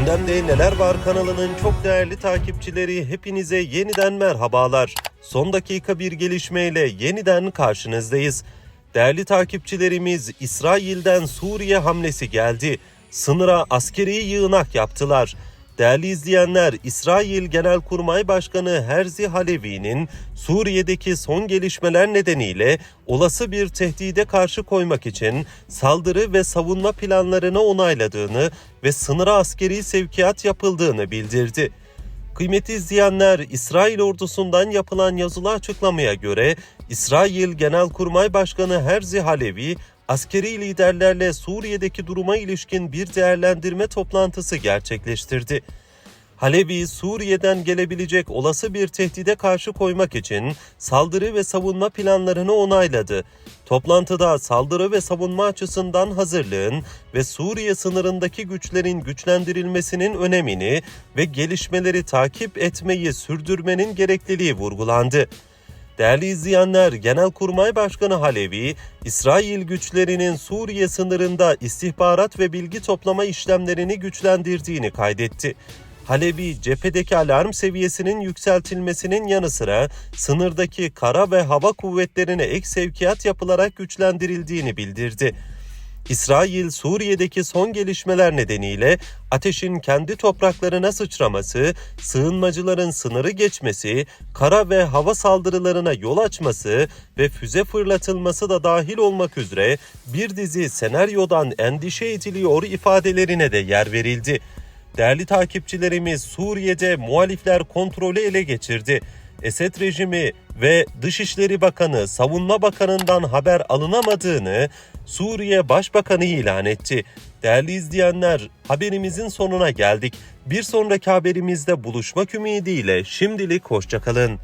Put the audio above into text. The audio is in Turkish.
Gündemde Neler Var kanalının çok değerli takipçileri hepinize yeniden merhabalar. Son dakika bir gelişmeyle yeniden karşınızdayız. Değerli takipçilerimiz İsrail'den Suriye hamlesi geldi. Sınıra askeri yığınak yaptılar. Değerli izleyenler, İsrail Genelkurmay Başkanı Herzi Halevi'nin Suriye'deki son gelişmeler nedeniyle olası bir tehdide karşı koymak için saldırı ve savunma planlarını onayladığını ve sınıra askeri sevkiyat yapıldığını bildirdi. Kıymetli izleyenler, İsrail ordusundan yapılan yazılı açıklamaya göre İsrail Genelkurmay Başkanı Herzi Halevi, askeri liderlerle Suriye'deki duruma ilişkin bir değerlendirme toplantısı gerçekleştirdi. Halevi, Suriye'den gelebilecek olası bir tehdide karşı koymak için saldırı ve savunma planlarını onayladı. Toplantıda saldırı ve savunma açısından hazırlığın ve Suriye sınırındaki güçlerin güçlendirilmesinin önemini ve gelişmeleri takip etmeyi sürdürmenin gerekliliği vurgulandı. Değerli izleyenler, Genelkurmay Başkanı Halevi, İsrail güçlerinin Suriye sınırında istihbarat ve bilgi toplama işlemlerini güçlendirdiğini kaydetti. Halevi, cephedeki alarm seviyesinin yükseltilmesinin yanı sıra sınırdaki kara ve hava kuvvetlerine ek sevkiyat yapılarak güçlendirildiğini bildirdi. İsrail, Suriye'deki son gelişmeler nedeniyle ateşin kendi topraklarına sıçraması, sığınmacıların sınırı geçmesi, kara ve hava saldırılarına yol açması ve füze fırlatılması da dahil olmak üzere bir dizi senaryodan endişe ediliyor ifadelerine de yer verildi. Değerli takipçilerimiz Suriye'de muhalifler kontrolü ele geçirdi. Esed rejimi ve Dışişleri Bakanı, Savunma Bakanı'ndan haber alınamadığını Suriye Başbakanı ilan etti. Değerli izleyenler, haberimizin sonuna geldik. Bir sonraki haberimizde buluşmak ümidiyle şimdilik hoşçakalın.